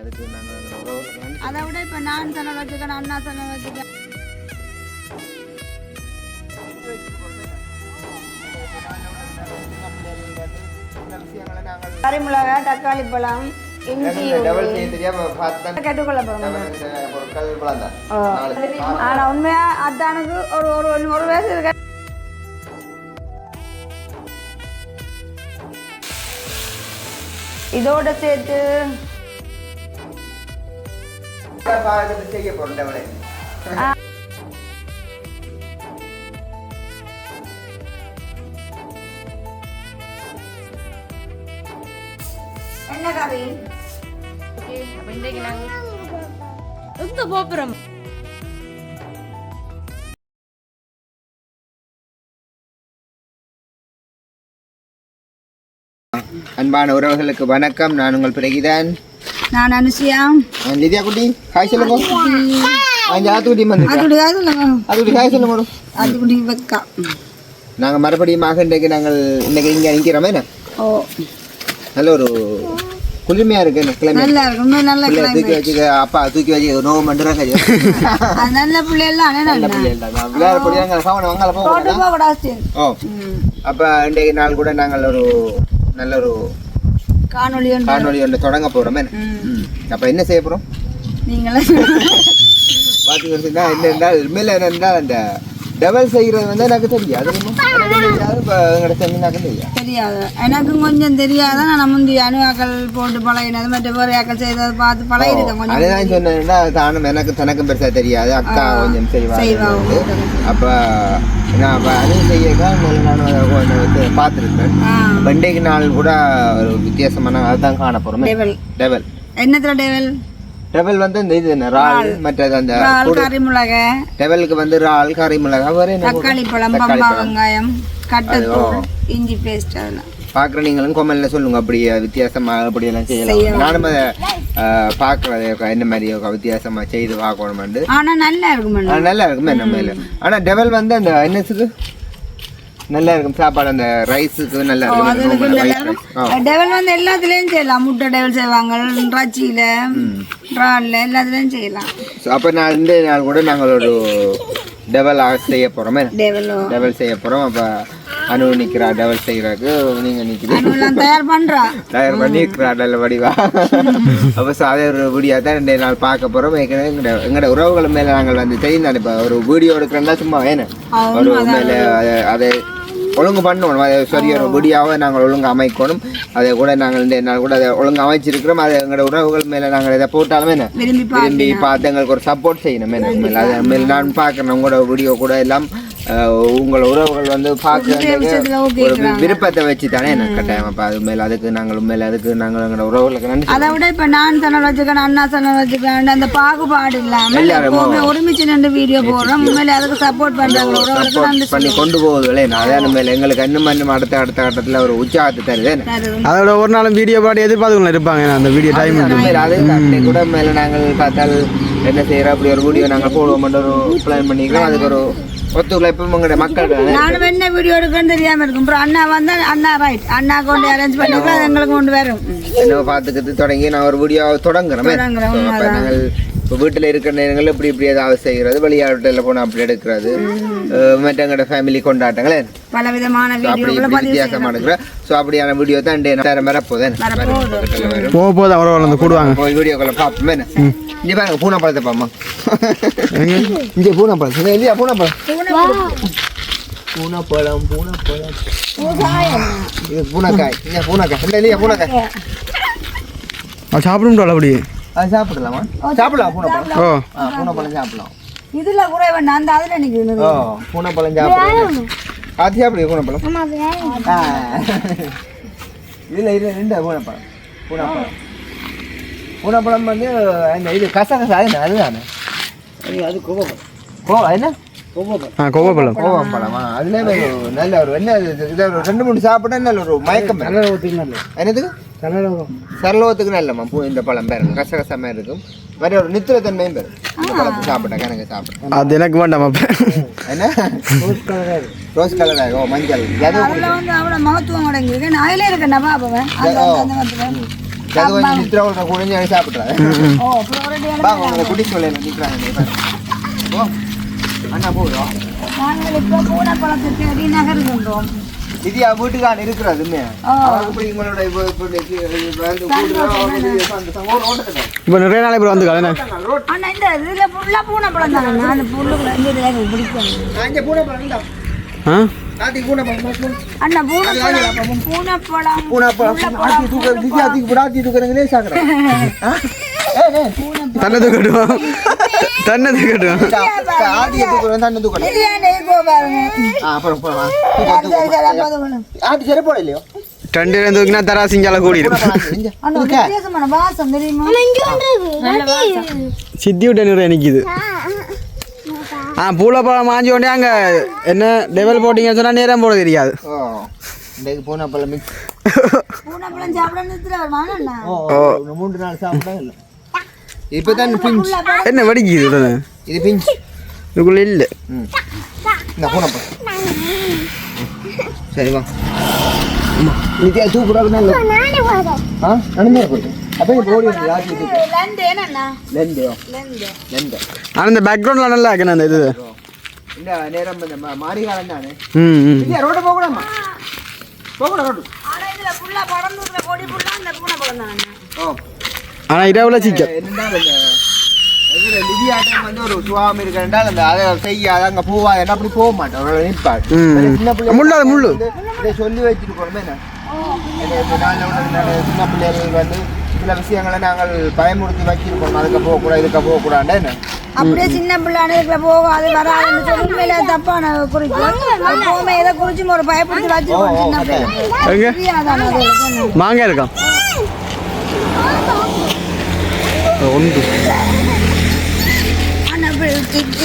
அதுக்கு நாங்கள் அதை விட இப்ப நான் சொன்ன வச்சுக்கணும் அண்ணா சொன்ன வச்சுக்க. கறிமிளகா தக்காளி பழம் இஞ்சி. ஆனா உண்மையா அத்தானுக்கு ஒரு ஒரு ஒரு வயசு இருக்க. இதோட சேர்த்து செய்ய டபுளை என்ன அப்ப இன்றைக்கு நாங்க எங்க போறோம் அன்பான உறவுகளுக்கு வணக்கம். நான் உங்கள் பிரகிதான் நான் அனுசியா லிதியா குட்டி ஹாய் சொல்லுங்க அஞ்சு ஆத்துக்குட்டி வந்து அதுடைய சொல்லுங்க ஆத்துக்குட்டி ஹாய் சொல்லுங்க அதுக்குடி வைக்கா நாங்கள் மறுபடியும் இன்றைக்கு நாங்கள் இன்னைக்கு இங்கே நிற்கிறோமே என்ன ஓ நல்ல ஒரு குளிர்மையா இருக்கு நல்லா இருக்கு உண்மை நல்ல பிள்ளை தூக்கி வச்சுக்க அப்பா தூக்கி வச்சு நோவு மண்டுறாங்க அது நல்ல பிள்ளைலாம் நல்ல பிள்ளை இல்லை நான் விளையாடக்கூடிய நாங்கள் கவனம் வாங்கல போக ஓ அப்போ இன்றைக்கு நாள் கூட நாங்கள் ஒரு நல்ல ஒரு ஒன்று காணொளி ஒன்று தொடங்க போகிறோமே அப்போ என்ன செய்ய போகிறோம் நீங்களே பார்த்தீங்கன்னா என்ன என்றால் உண்மையில் என்ன என்றால் அந்த டெவல் செய்கிறது வந்து எனக்கு தெரியாது. தெரியாது. எனக்கும் கொஞ்சம் தெரியாத. நான் முந்தி அணுவாக்கள் போட்டு பழகினது மற்ற வேறையாக்கள் செய்ததை பார்த்து பழகிருக்கேன் கொஞ்சம் அதுதான் சொன்னேன்னா தானும் எனக்கு தனக்கும் பெருசாக தெரியாது. அக்கா கொஞ்சம் செய்வாங்க. அப்போ நான் அதுவும் செய்யக்கா நான் அதை பார்த்துருக்கேன். ஆ. அப்ப இன்றைக்கு நாள் கூட ஒரு வித்தியாசமான அதுதான் காண போகிறோமே டேவல். டெவல். என்னத்துல டேவல்? டெவல் வந்து இந்த இது என்ன ரால் மற்றது அந்த கறி மிளகை. டெவலுக்கு வந்து ரால் கறி மிளகா வேறு தக்காளி பழம் வெங்காயம் கட்டத்தூள் இஞ்சி பேஸ்ட் அதெல்லாம். பார்க்குற நீங்களும் கொமெண்ட்ல சொல்லுங்க. அப்படி வித்தியாசமா அப்படி எல்லாம் செய்யலாம். நானும் பார்க்குறது என்ன மாதிரி ஒரு வித்தியாசமா செய்து பார்க்கணுமெண்டு ஆனா நல்லா இருக்கும் நல்லா இருக்குமே நம்ம மேல ஆனா டெவல் வந்து அந்த என்னத்துக்கு நல்லா இருக்கும் சாப்பாடு அந்த ரைஸுக்கு நல்லா இருக்கும். டெவல் வந்து எல்லாத்துலயும் செய்யலாம். முட்டை டெவல் செய்வாங்க இறைச்சியில இறால்ல எல்லாத்துலயும் செய்யலாம். So, அப்ப நான் இந்த நாள் கூட நாங்கள் ஒரு டெவல் செய்ய போறோமே டெவலோ டெவல் செய்ய போறோம். அப்ப அனு நிக்கிறா டெவல் செய்யறதுக்கு நீங்க நிக்கிறீங்க. எல்லாம் தயார் பண்றா. தயார் பண்ணி இருக்கிறா நல்ல வடிவா. அப்போ ஸோ அதே ஒரு வீடியோ தான் ரெண்டு நாள் பார்க்க போகிறோம் ஏற்கனவே எங்களோட உறவுகள் மேலே நாங்கள் வந்து தானே இப்போ ஒரு வீடியோ எடுக்கிறோம்னா சும்மா வேணும் ஒரு மேலே அதை ஒழுங்கு பண்ணணும் அதை சரி ஒரு வீடியோவை நாங்கள் ஒழுங்கு அமைக்கணும் அதை கூட நாங்கள் இந்த நாள் கூட அதை ஒழுங்கு அமைச்சிருக்கிறோம் அதை எங்களோட உறவுகள் மேலே நாங்கள் இதை போட்டாலுமே என்ன? விரும்பி பார்த்து எங்களுக்கு ஒரு சப்போர்ட் செய்யணும். எனக்கு மேலே அது மேலே நான் பார்க்குறேன் உங்களோட வீடியோ கூட எல்லாம் உங்கள் உறவுகள் வந்து ஓகே ஒரு விருப்பத்தை வச்சு தானே எனக்கு கட்டாயம் அப்போ அது மேலே அதுக்கு நாங்கள் உண்மையில அதுக்கு நாங்கள் எங்களோட உறவுகளுக்கு நன்றி அதை விட இப்ப நான் சொன்ன வச்சுக்கணும் அண்ணா சொன்ன வச்சுக்கணும் அந்த பாகுபாடு இல்லாம எல்லாரும் எப்பவுமே ஒருமிச்சு நின்று வீடியோ போடுறோம். உண்மையில அதுக்கு சப்போர்ட் பண்றவங்க உறவுகளுக்கு நன்றி பண்ணி கொண்டு போகுதுல்ல நான் அதான் மேலே எங்களுக்கு இன்னும் இன்னும் அடுத்த அடுத்த கட்டத்தில் ஒரு உற்சாகத்தை தருது. அதோட ஒரு நாள் வீடியோ பாடி எதிர்பார்த்துக்கலாம் இருப்பாங்க. அந்த வீடியோ டைம் அது கூட மேலே நாங்கள் பார்த்தால் என்ன செய்கிறோம் அப்படி ஒரு வீடியோ நாங்கள் போடுவோம் ஒரு பிளான் பண்ணிக்கிறோம். அதுக்கு ஒரு ஒத்துழைப்பும் உங்களுடைய மக்கள் நானும் என்ன வீடியோ எடுக்கணும்னு தெரியாம இருக்கும். அப்புறம் அண்ணா வந்தா அண்ணா ரைட் அண்ணா கொண்டு அரேஞ்ச் பண்ணிக்கலாம் எங்களுக்கு கொண்டு வரும். என்ன பார்த்துக்கிட்டு தொடங்கி நான் ஒரு வீடியோ நாங்கள் இப்போ வீட்டில் இருக்கிற நேரங்கள் இப்படி இப்படி ஏதாவது செய்கிறது வெளியாட்டில் போனால் அப்படி எடுக்கிறது மற்றவங்களோட ஃபேமிலி கொண்டாட்டங்களே பல விதமான அப்படி வீடியோக்களை இப்படி பதிவு வித்தியாசமா எடுக்கிறேன் ஸோ அப்படியான வீடியோ தான் டே நேரம். வரும். போக போது அவரை வந்து கூடுவாங்க. போய் வீடியோக்குள்ள பார்ப்போமே. இங்கே பாருங்க பூனை பழத்தை பாம்மா இங்கே பூனை பழம் இல்லை இல்லையா பூனை பழம் பூனைப்பழம் பூனைப்பழம். இது பூனைக்காய். இல்லை பூனைக்காய். இல்லை இல்லையா பூனைக்காய்? அவன் சாப்பிடும் அப்படி? அது சாப்பிடலாமா? சாப்பிடலாம் பூனைப்பழம். ஓ ஆ பூனைப்பழம் சாப்பிடலாம். இதுல கூட வேண்டாம் அந்த அதுல நிக்குது ஓ பூனைப்பழம் சாப்பிடலாம். அது சாப்பிடுங்க பூனைப்பழம்? ஆ. இதில் இது ரெண்டு பூனைப்பழம். பூனைப்பழம். பூனைப்பழம் வந்து அந்த இது கசகசா அது அதுதானே அது கோவப்பழம் கோ என்ன? ஆ கோவப்பழம். கோவம் பழமா அதுல நல்ல ஒரு என்ன இது இதை ஒரு ரெண்டு மூணு சாப்பிட்டா நல்ல ஒரு மயக்கம். என்னதுக்கு? சரலோகத்துக்கு நல்லம்மா பூ இந்த பழம் பேர் கசகசா மாதிரி இருக்கும். வேற ஒரு நித்திர தன்மையும் பேர். இந்த பழத்தை சாப்பிட்டா கணக்கு சாப்பிட்டேன் அது எனக்கு வேண்டாம் அப்ப. என்ன? ரோஸ் கலர் ஓ மஞ்சள். அவ்வளவு மகத்துவம் அடங்கியிருக்கு அதுல இருக்கேன் பாப்பவன் அந்த அந்த மரத்துல அது கொஞ்சம் நித்திர ஒரு குழந்தை உங்களை குடி சொல்ல நிற்கிறாங்க ஓ அண்ணா போதும் நாங்கள் இப்போ பூனை பழத்தை தேடி நகர்கின்றோம் என் வீட்டுக்கான இருக்கிறதுமே இப்போ நிறைய நாள் இப்போ வந்து ஆனா இந்த இதுல ஃபுல்லா பூனை பழம் தானே? நான் புல்லுக்குள்ள இருந்து எனக்கு பிடிக்கும். பூனை பழம். ஆ? அண்ணா பூனை பழம் பூனை பழம் பூனை பழம் ஆத்தி தூக்க கூட தூக்குறீங்களே சாக்குறேன் தன்னை தூக்கட்டும் தன்னை தூக்கட்டும் ஆத்தியை தூக்குறேன் தண்ணி தூக்கணும் இல்லையாண்டே இப்போ பாருங்க ஆ அப்புறம் போகலாம் சரி, சரி, சரி, அப்ப அது வேணும். ஆத்தி சரி போட இல்லையோ ரெண்டு பேரும் தூக்கினா கூடிடும் தெரியுமா நல்ல வாசம் சித்தி விட்ட நிறைய நிற்கிது ஆ பூலப்பழம் மாஞ்சி கொண்டே அங்கே என்ன லெவல் போட்டிங்கன்னு சொன்னால் நேரம் போட தெரியாது இன்றைக்கு பூனை பழம் மிக்ஸ் பூனை பழம் சாப்பிட மூன்று நாள் சாப்பிட்டா இல்லை இப்போ தான் பிஞ்ச். என்ன வடிக்குது உடனே இது பிஞ்ச். இதுக்குள்ளே இல்லை. ம். இந்த பூனை சரி வா. நித்யா தூக்குறாங்க ஆ நடந்தே ஆனால் இந்த பேக்ரவுண்டில் நல்லா இருக்கேன் அந்த இது. இந்த நேரம் இந்த மாரி காலம் தானே. ம் ம். இல்லையா ரோடு போகக்கூடாமா போகக்கூடாது ரோடு ஆனா இதுல ஃபுல்லா பறந்து கொடி ஃபுல்லா இந்த பூனை பழம் தானே ஓ. ஆனால் இரவில் சிக்கன் என்னென்னால் இந்த இதுல லிதி ஆட்டம் வந்து ஒரு சுவாமி இருக்கிறால் அந்த அதை செய்யாத அங்கே போவா என்ன அப்படி போக மாட்டேன். ஒரு நிற்பாள் ம். சின்ன பிள்ளை முள்ளு சொல்லி இந்த சின்ன பிள்ளைகள் வந்து சில விஷயங்களை நாங்கள் பயமுறுத்தி வச்சிருக்கோம். அதுக்கு போகக்கூடாது இதுக்கு போகக்கூடாது என்ன? அப்படியே சின்ன பிள்ளை இதுல போகாது வராதுன்னு உண்மையில தப்பான குறிப்பு. எப்பவுமே எதை குறிச்சும் ஒரு பயப்படுத்தி வச்சிருக்கோம் சின்ன பிள்ளை. எங்க தெரியாதானே அது என்ன? மாங்காய் இருக்கான்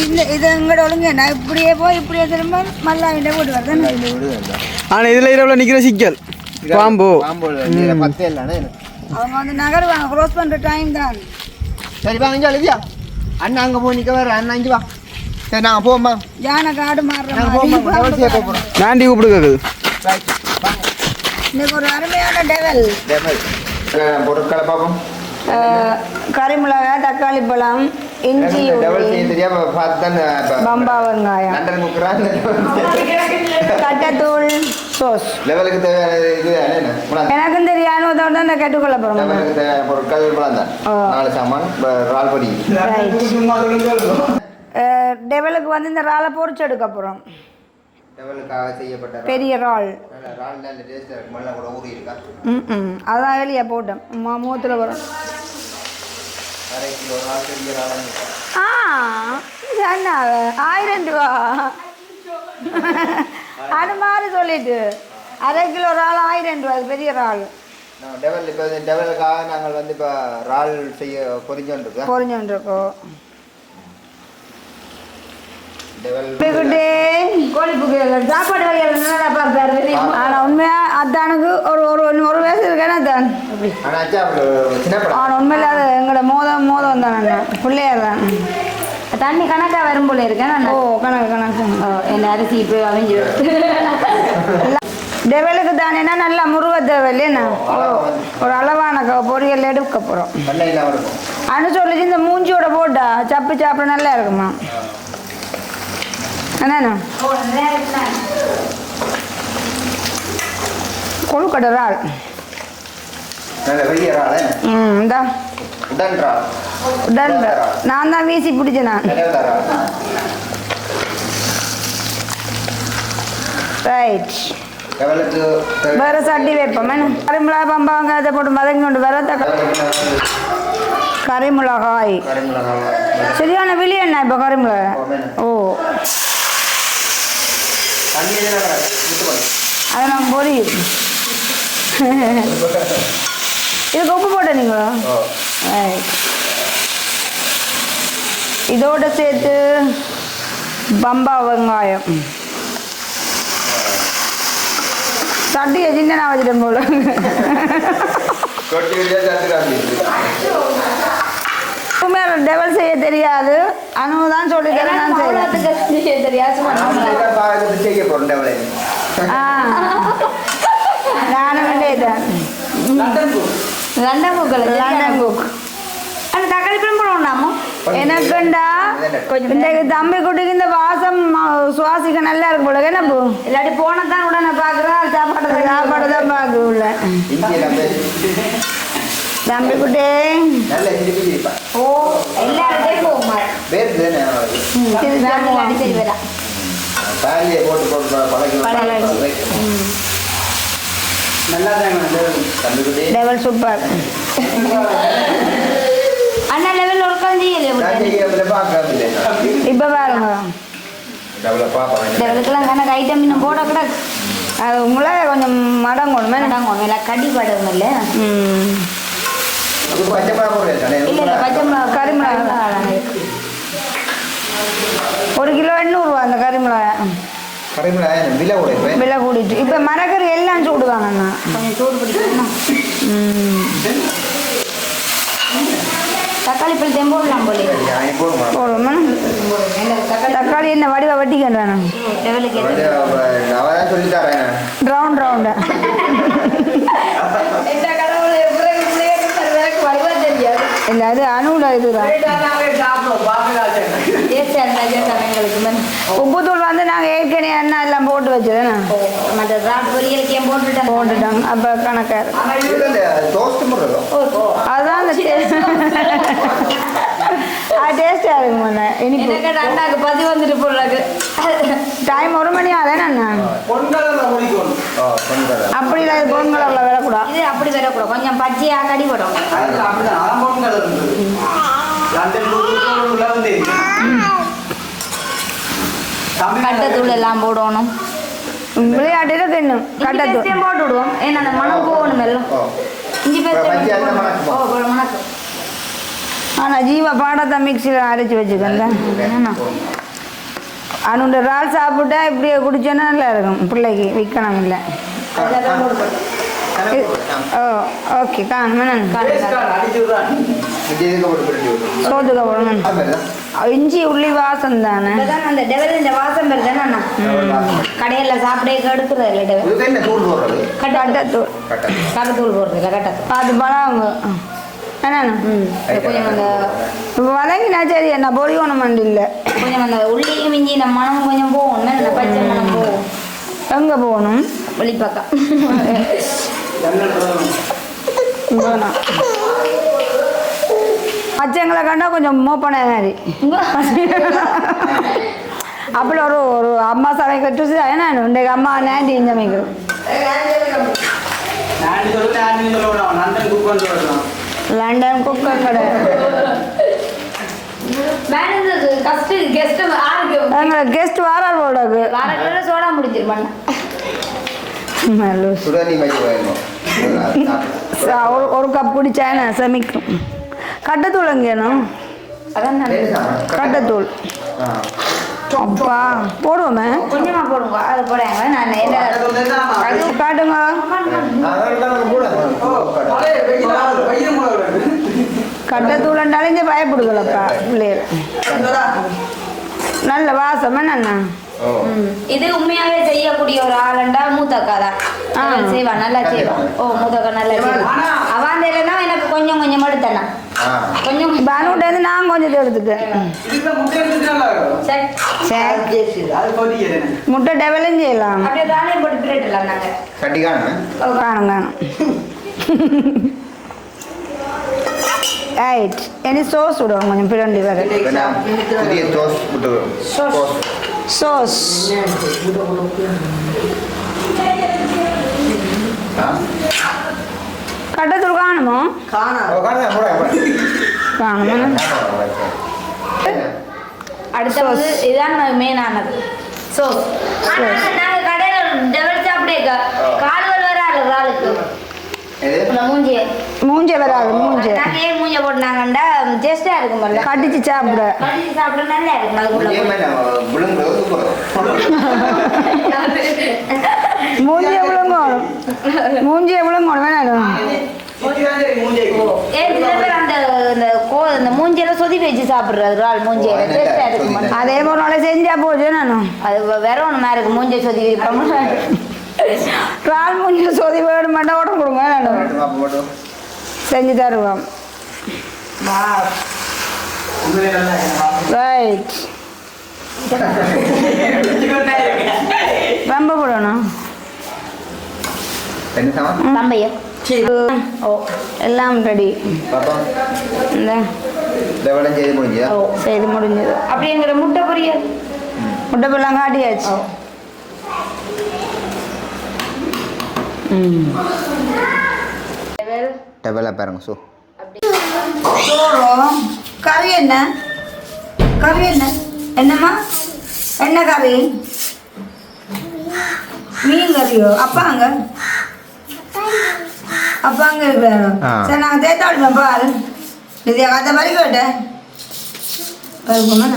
இந்த இது எங்கட ஒழுங்கு நான் இப்படியே போய் இப்படியே திரும்ப வரேன் இந்த வீடு இல்லை ஆனால் இதில் இரவில் நிற்கிற சிக்கல். பாம்பு. அவங்க வந்து நகருவாங்க க்ளோஸ் பண்ற டைம் தான். சரி வாங்க அண்ணா அங்கே போய் நிற்க வர அண்ணா இங்கே வா. சரி நாங்கள் போவோம்மா. யானை காடு மாறுற நாங்கள் மாதிரி போவோம்மா டபுள் சேர்க்க போகிறோம் நாண்டி கூப்பிடு வாங்க இன்னைக்கு ஒரு அருமையான டெவல் பொருட்களை பார்ப்போம். கறிமிளகாய் தக்காளி பழம் இஞ்சி பம்பா வெங்காயம். கட்டத்தூள் சோஸ் லெவலுக்கு தேவையான இது எனக்கும் தெரியாத தான் நான் கேட்டுக்கொள்ள போகிறோம் லெவலுக்கு தேவையான பொருட்கள் முலாம் தான். நாலு சாமான் ரால் பொடி. டெவலுக்கு வந்து இந்த ராலை பொரிச்சு எடுக்க போகிறோம் செய்யப்பட்ட. பெரிய இருக்கா. ம் ம். அதான் வெளியே போட்டேன். மூத்தில் வரும். ஆ என்ன? ஆயிரம் ரூபா. அது மாதிரி சொல்லிட்டு. அரை கிலோ இறால் ஆயிரம் ரூபா. அது பெரிய இறால். டெவல் இப்போ டெவலுக்காக நாங்கள் வந்து இப்போ ரால் செய்ய பொறிஞ்சோன்றிருக்கோம் கோழிப்புக்கு சாப்பாடு வகைகள் நல்லா பார்ப்பாரு ஆனால் உண்மையா அத்தானுக்கு ஒரு ஒரு ஒரு வயசு இருக்கேன்னா அத்தான் ஆனால் உண்மையில அது எங்களோட மோதம் மோதம் தான் பிள்ளையார் தான். தண்ணி கணக்கா வரும் போல இருக்கேன் ஓ கணக்கு கணக்கு. என்ன அரிசி இப்போ அவிஞ்சு டெவலுக்கு தானேனா நல்லா முருக தேவல் என்ன? ஒரு- ஒரு அளவான பொரியல் எடுக்க போகிறோம் அனு சொல்லிச்சு இந்த மூஞ்சியோட போட்டா சப்பு சாப்பிட நல்லா இருக்குமா? என்னண்ணா? கொழுக்கடை இறால் ம் இந்தா. உடன் நான் தான் வீசி பிடிச்சேன் நான் ரைட் வேற சட்டி வைப்போம். என்ன? கறிமிளகா பம்பாங்க அதை போட்டு மதங்கி கொண்டு வர கரைமிளகாய். சரியான விலை என்ன இப்போ கறிமிளகாய் ஓ தண்ணி எதுனா விட்டு போடு. அதை நான் பொரியும் இதுக்கு உப்பு ஓ ரைட் இதோட சேர்த்து பம்பா வெங்காயம். சட்டியை சின்ன நான் வச்சுட்டேன் போல. டெவல் செய்ய தெரியாது. அனு தான் சொல்லி லண்டன் குக்கல லண்டன் குக் அந்த தக்காளி பழம் போடணும்னாமோ எனக்குண்டா இன்றைக்கு தம்பி குட்டிக்கு இந்த வாசம் சுவாசிக்க நல்லா இருக்கு போல என்ன போ இல்லாட்டி போனா தான் உடனே பாக்குறா சாப்பாடு சாப்பாடு தான். பார்க்க உள்ள தம்பி குட்டி. ஓ போகுமா பேர் தானே பேலியை போட்டு போட்டு பழகி. நல்லா தான் தம்பிக்குட்டி டெவல் சூப்பர் அண்ணா லெவல் நான். இப்போ பாருங்க. டெவலப் பார்ப்பேன் லெவலுக்கெல்லாம் கணக்கு ஐட்டம் இன்னும் போட கூட அது உங்களை கொஞ்சம் மடங்கணுமே கடி படம் இல்லை. ம். அது பச்சை மிளகா? இல்ல இல்ல பச்சை மிளகா. ஒரு கிலோ எண்ணூறுவா அந்த கறிமிளகாய் கறி மிளகாய் என்ன விலை உடைப்பேன் விலை கூடிட்டு இப்போ மரக்கறி எல்லாம் சூடுவாங்கண்ணா கொஞ்சம் சூடு பிடிக்கணும்? தக்காளி பழத்தையும் போடலாம் போல. நான் போடுவோமா தக்காளி என்ன வடிவா வட்டிக்கணும் வேணும் ரவுண்ட் ரவுண்டு. இல்லை அது அணுவில் இதுதான் உப்புத்தூள் வந்து நாங்கள் ஏற்கனவே எண்ணெய் எல்லாம் போட்டு வச்சதுண்ணா போட்டுட்டோம் அப்போ முடுறதோ அதுதான் அந்த டேஸ்டாக இருக்கும் அண்ணா இனிப்பு அண்ணாக்கு பதி வந்துட்டு போடுறாங்க டைம் ஒரு மணி ஓ கொஞ்சம் அப்படி இல்லை இது பொங்கலில் விடக்கூடாது இது அப்படி வரக்கூடாது கொஞ்சம் பச்சையா கடி கட்டத்தூள் எல்லாம் போடணும். விளையாட்டு இன்னும் கட்டத்தூள் போட்டு விடுவோம். ஏன்னா அந்த மனம் போகணும் எல்லாம் இஞ்சி மணக்கு ஆனால் ஜீவா பாடத்தை மிக்சியில் அரைச்சி வச்சுக்கேன் அனுண்ட இறால் சாப்பிட்டா இப்படியே குடிச்சோன்னா நல்லா இருக்கும். பிள்ளைக்கு விற்கணும் இல்லை. ஓகே காணுமே அடிச்சு விடுறான் இதுக்கு போட்டு பிரட்டி விட்டு சோத்துக்க போடணும் இஞ்சி உள்ளி வாசம் தானே? அந்த டெவல் இந்த வாசம் பெரு தானே அண்ணா? கடையில் சாப்பிடே கெடுக்குறது இல்லை டெவல் கட்டத்தூள் கட்டை கட்டத்தூள். போடுறது இல்லை கட்டத்தூள் பார்த்து பழங்க என்னண்ணா ம். கொஞ்சம் அந்த இப்போ வதங்கினா சரி என்ன பொரியணும் இல்லை கொஞ்சம் அந்த உள்ளியும் இஞ்சி இந்த மனம் கொஞ்சம் போகணும் அந்த பச்சை மனம் போகும்? எங்கே போகணும்? வெளிப்பக்கம். வேணாம் பச்சைங்களை கண்டா கொஞ்சம் மோப்பன மாதிரி அப்படி ஒரு ஒரு அம்மா சமைக்க என்ன இன்றைக்கு அம்மா நேண்டி சமைக்கிறோம் நான் சொல்லு நான் சொல்லுவேன் லண்டன் குக் வந்து வரலாம் லண்டன் குக்கர் கடை எங்களை கெஸ்ட் வாரால் போடாது சோடா முடிச்சிருப்பாங்க ஒரு ஒரு கப் குடிச்சா என்ன? சமைக்கும். கட்டத்தூள் எங்கேனும் கட்டத்தூள். அப்பா போடுவோமே. கொஞ்சமா போடுங்க. அது போடாங்க நான் என்ன காட்டுங்க. கட்டத்தூள்ண்டாலும் இந்த பயப்படுங்களப்பா பிள்ளைகள். நல்ல வாசம் என்ன இது உண்மையாவே செய்யக்கூடிய ஒரு ஆளுண்டா மூத்தக்கா தான் செய்வான் நல்லா செய்வான் ஓ மூத்தக்கா நல்லா செய்வான் அவன் தான் எனக்கு கொஞ்சம் கொஞ்சம் எடுத்தேன் கொஞ்சம் இப்போ அனுகிட்டேருந்து நான் கொஞ்சம் எடுத்துக்கேன் இதுல முட்டை டெவலும் செய்யலாம். காணும் காணும் ரைட் இனி சோஸ் விடுவோம் கொஞ்சம் பிரண்டி வர தோஸ் சோஸ் போடுங்க. காணுமா? அடுத்த வந்து இதுதான் மெயினானது சோஸ் நாங்க கடையில டெவல் சாப்பிடே கால்கள் வராது ஆளுக்கு? இந்த மூஞ்சி மூஞ்ச வராது மூஞ்ச. நாங்க ஏன் மூஞ்ச போட்டாங்கன்னா டேஸ்டா இருக்கும் போல. கடிச்சு சாப்பிட. கடிச்சு சாப்பிட நல்லா இருக்கும் அதுக்குள்ள? மூஞ்சி மூஞ்சி வேணாம் கோ இந்த மூஞ்சியெல்லாம் சொதி வச்சு சாப்பிடுறது ஆள் மூஞ்சியில போல. அதே ஒரு நாளை செஞ்சா போச்சு நானும் அது வேற ஒன்று மாதிரி இருக்கு மூஞ்சி சொதி ரால் மூஞ்சி சோதி வேடு மாட்டா உடம்பு கொடுங்க நானும். செஞ்சு தருவோம். ரைட் ரொம்ப போடணும். என்ன ஓ எல்லாம் ரெடி பாப்பா இந்த டெவலம் செய்து முடிஞ்சதா செய்து முடிஞ்சது அப்படி எங்கிற முட்டை பொரியல் முட்டை பழம் காட்டியாச்சு ம் டெவலா பாருங்க சோளம் கறி என்ன கறி என்ன என்னம்மா என்ன கறி மீன் கறியோ அப்பா அங்க அப்பா அங்க இருக்கிறாரோ ஆ. சரி நாங்கள் தேத்தா விடுவோம் பாரு இது கத்த மாதிரி கேட்டேன். பருப்பமா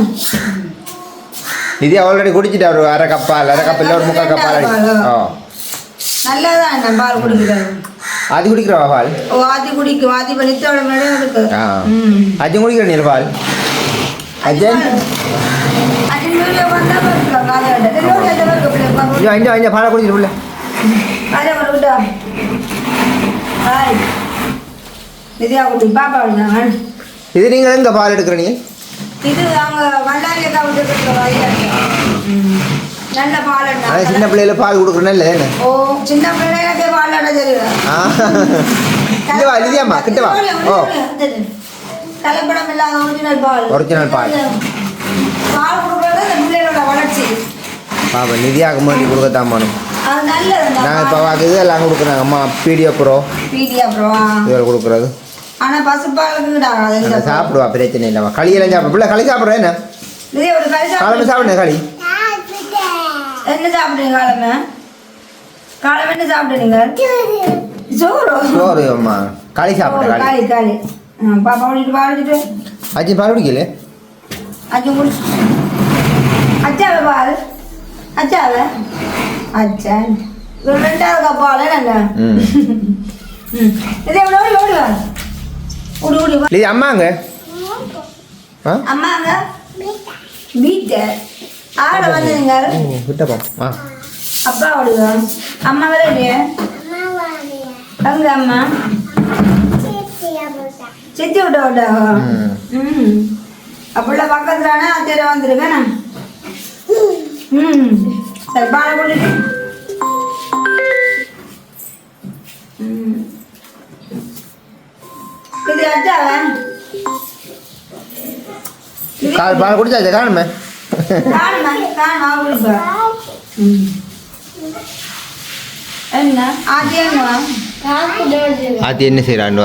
நிதி ஆல்ரெடி குடிச்சிட்டு ஒரு அரை கப்பால் அரை கப்பில் ஒரு முக்கால் கப்பால் ஓ நல்லதான் என்ன பால் குடிக்கிறாரு அது குடிக்கிறவா பால்? ஓ ஆத்தி குடிக்கும். ஆத்தி பண்ணித்தோட மேடம் இருக்கு. அஜன் குடிக்கிற நீர் பால்? அஜன் அது வீடியோ வந்தா பார்க்கலாம் காலையில தெரியும் ஹாய். நிதியா குட்டி பாப்பா விடுங்க இது நீங்கள் எங்கே பால் எடுக்கிற நீ இது அவங்க வண்டாரியக்கா விட்டு நல்ல பால் அதான் சின்ன பிள்ளையில பால் கொடுக்குறேன்னு இல்லை ஓ சின்ன பிள்ளைகளுக்கு பால் அட தெரியும் ஆ. இங்கே வா நிதியாம்மா கிட்ட வா. ஓ. கலப்படம் இல்லாத ஒரிஜினல் பால். Original பால். பால் கொடுக்குறது அந்த பிள்ளைகளோட வளர்ச்சி. பாப்பா நிதியாக்கு முன்னாடி கொடுக்கத்தான் நாங்கள் இப்போ வாக்கு இதெல்லாம் கொடுக்குறாங்க அம்மா பீடியோ ப்ரோ பீடி அப்புறம் இதெல்லாம் கொடுக்குறது. ஆனா பசுப்பாலுக்கு இந்த நான் சாப்பிடுவா பிரச்சனை இல்லைம்மா களியெல்லாம் சாப்பிடு பிள்ளை களி சாப்பிட்றேன் என்ன? ஒரு காலமே சாப்பிடு சாப்பிடுங்க களி? என்ன சாப்பிடுங்க காலமே? காலம் என்ன சாப்பிடுறீங்க சோறு. சோறு அம்மா. களி சாப்பிட்றேன் களி. ஆ, பாப்பா ஓடிட்டு பாடிட்டு அஜி பால் குடிக்கல அஞ்சு முடிச்சு அச்சாவை பாரு. அச்சாவை அச்சா. ரெண்டாவது கப்பால என்ன இதே இவ்வளோ ஓடி ஓடி ஓடி. இது அம்மாங்க. அம்மாங்க? வீட்டு ஆட வந்தீங்க ஆ அப்பா ஓடுங்க. அம்மா வேற இல்லையே? அங்க அம்மா. சித்தி விட்ட விட்டாங்க ம். அப்படிலாம் பக்கத்துலனா அத்தையில வந்துருங்க நான் ம். சரி பாலை கொண்டுட்டு இது அச்சாவ கால் பால் குடிச்சாச்சு காணுமே என்ன ஆதி என்ன செய்யறான்னு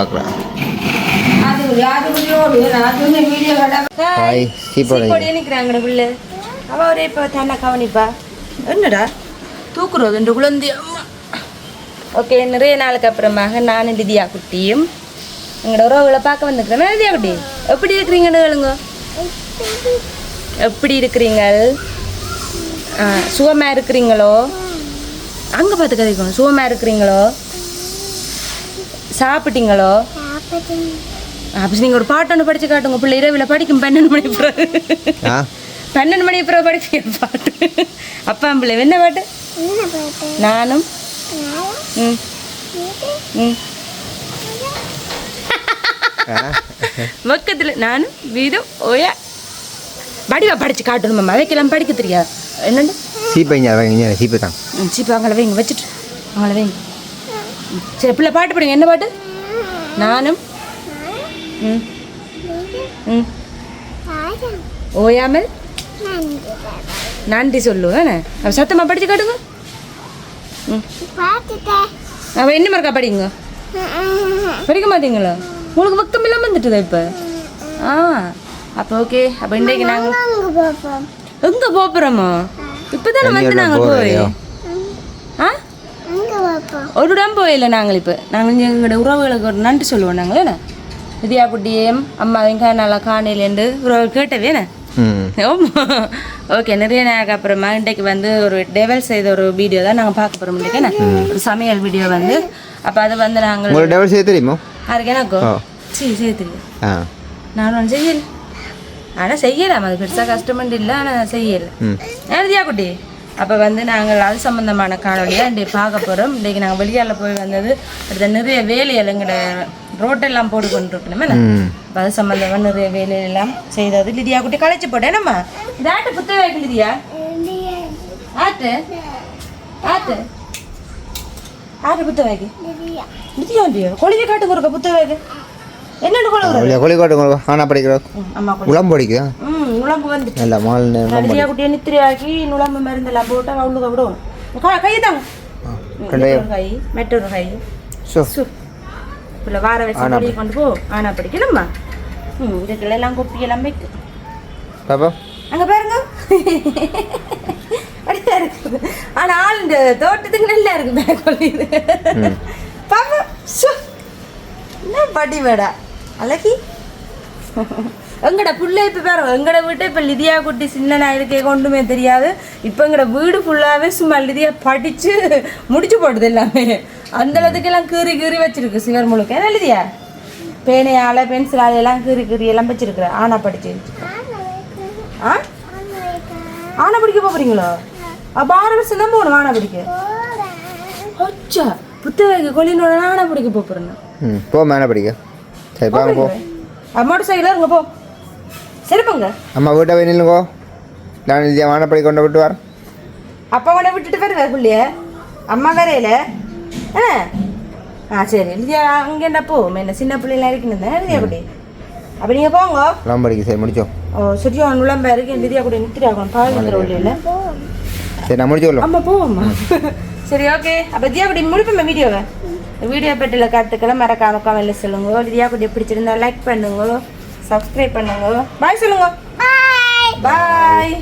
நிற்கிறாங்கட பிள்ளை அவ ஒரே இப்போ தானே கவனிப்பா என்னடா? தூக்குறது இந்த குழந்தை அம்மா ஓகே நிறைய நாளுக்கு அப்புறமாக நானும் லிதியா குட்டியும் எங்களோட உறவுகளை பார்க்க வந்துக்கிறேன் லிதியா குட்டி எப்படி இருக்கிறீங்கன்னு கேளுங்க எப்படி இருக்கிறீங்க? ஆ, சுகமா இருக்கிறீங்களோ? அங்கே பார்த்து கதைக்கணும் சுகமா இருக்கிறீங்களோ? சாப்பிட்டீங்களோ? அப்போ நீங்கள் ஒரு பாட்டு ஒன்று படிச்சு காட்டுங்க. பிள்ளை இரவில் படிக்கும் பன்னெண்டு மணி பன்னெண்டு மணி பிறகு படிப்பீங்க பாட்டு. அப்பா பிள்ளை என்ன பாட்டு? நானும். ம். ம். பக்கத்தில் நானும் வீரம் ஓயா. வடிவா படிச்சு காட்டணும் அவைக்கெல்லாம் படிக்க தெரியாது என்னண்டு? சீப்பை இங்கே வைங்க சீப்பை தான். ம் சீப்பா அவங்கள வைங்க வச்சுட்டு. அவங்கள வைங்க. சரி பிள்ளை பாட்டு படிங்க. என்ன பாட்டு? நானும். ம். ம். ஓயாமல் நன்றி சொல்லுவேன் அவ சத்தமாக படிச்சு காட்டுங்க. ம். அவ என்ன மார்க்கா படிங்க? படிக்க மாட்டீங்களா? உங்களுக்கு பக்கம் இல்லாமல் வந்துட்டுதா இப்போ? ஆ அப்போ ஓகே அப்போ இன்றைக்கு நாங்கள் எங்கே போகிறோமோ இப்போ தானே வந்து நாங்கள் போய்? ஆ? ஒரு இடம் போயில நாங்கள் இப்போ. நாங்கள் எங்களோட உறவுகளுக்கு ஒரு நன்றி சொல்லுவோம் நாங்கள் என்ன வித்யா குட்டியும் அம்மாவையும் காணால காணையிலேருந்து உறவு கேட்டவே என்ன ஓகே நிறைய நேரம் அப்புறமா இன்றைக்கு வந்து ஒரு டெவல் செய்த ஒரு வீடியோ தான் நாங்கள் பார்க்க போகிறோம் இன்றைக்கு ஒரு சமையல் வீடியோ வந்து. அப்போ அது வந்து நாங்கள் உங்களுக்கு டெவல் செய்ய தெரியுமோ? அதுக்கு எனக்கும் ஓ. சரி சரி தெரியும். நானும் செய்யல. ஆனால் செய்யலாம் அது பெருசாக கஷ்டமண்டு இல்லை ஆனால் செய்யலை. வித்யா குட்டி? அப்போ வந்து நாங்கள் அது சம்மந்தமான காணொலியாக இன்றைக்கு பார்க்க போகிறோம் இன்றைக்கு நாங்கள் வெளியால் போய் வந்தது அடுத்த நிறைய வேலைகள் எங்களோட ரோட்டெல்லாம் போட்டு கொண்டு இருக்கணுமே அப்போ அது சம்மந்தமாக நிறைய வேலையெல்லாம் செய்தது. லிதியா குட்டி களைச்சு போட்டேன் நம்ம இந்த ஆட்டு புத்த வைக்க லிதியா? ஆட்டு? ஆட்டு? ஆட்டு புத்த வைக்க. லிதியா. இல்லையோ கொழிஞ்ச காட்டுக்கு இருக்க புத்த கொழுகுற கொலிக்கோட்டு ஆனா படிக்கிற. அம்மா உளம் படிக்குதா? ம் உழம்பு வந்துட்டு நல்ல மால் நேரம் கடிதியா குட்டியை நித்திரி ஆக்கி நுழம்பு மருந்தெல்லாம் போட்டு அவளுக்கு விடும் க- கை தாங்க மெட்டொரு கை சு. இல்லை வார வச்சு வெளியே கொண்டு போ. ஆனா படிக்கணும்மா. ம் இதுக்குள்ள எல்லாம் வைக்கு பாப்பா. அங்க பாருங்க. அப்படியா இருக்குது ஆனா ஆள் இந்த தோட்டத்துக்கு நல்லா இருக்கு. பேக்கொல்லி பாப்பா சு. என்ன படி வேடா அழகி? எங்கட பிள்ளை இப்போ பாருங்க எங்கட வீட்டை இப்போ லிதியா குட்டி சின்ன இருக்கே கொண்டுமே தெரியாது. இப்போ எங்கட வீடு ஃபுல்லாகவே சும்மா லிதியா படித்து முடிச்சு போடுது எல்லாமே. அந்த அளவுக்குலாம் கீறி கீறி வச்சிருக்கு சிவர் முழுக்க. என்ன லிதியா? பேனையால் பென்சிலால் எல்லாம் கீறி கீறி எல்லாம் வச்சிருக்கிற. ஆனா படிச்சு. ஆ? ஆனா படிக்க போகிறீங்களோ அப்போ ஆறு வருஷம் தான் போகணும் ஆனா படிக்க. அச்சா புத்தக கொல்லினோட ஆனா படிக்க போகிறேன் போ மேலே படிக்க. சரி பாங்க போ. மோட்டர் சைக்கிள் இருங்க போ. சரிப்பங்க. அம்மா வீட்டை போய் நில்லுங்கோ. நான் இந்தியா வான படி கொண்டு விட்டு வரேன் அப்பா உடனே விட்டுட்டு வருவார் புள்ளிய. அம்மா வரையில ஆ ஆ சரி இல்லையா அங்கே என்ன போ? என்ன சின்ன பிள்ளைலாம் இருக்கணும் இல்லையா குட்டி அப்போ நீங்கள் போங்க. உளம் படிக்க சரி முடிச்சோம் ஓ சரியா நுழம்பா இருக்கு லிதியா கூட நித்திரி ஆகணும் பாருங்கிற உள்ளியில் சரி நான் முடிச்சு கொள்ளும் அம்மா போவோம்மா சரி ஓகே. அப்போ தியா குட்டி முடிப்போம் வீடியோவை. வீடியோ பற்றில கருத்துக்களை மறக்காம கமெண்ட்ல சொல்லுங்க. தியா குட்டி பிடிச்சிருந்தா லைக் பண்ணுங்க. சப்ஸ்கிரைப் பண்ணுங்க. பாய் சொல்லுங்க. பாய்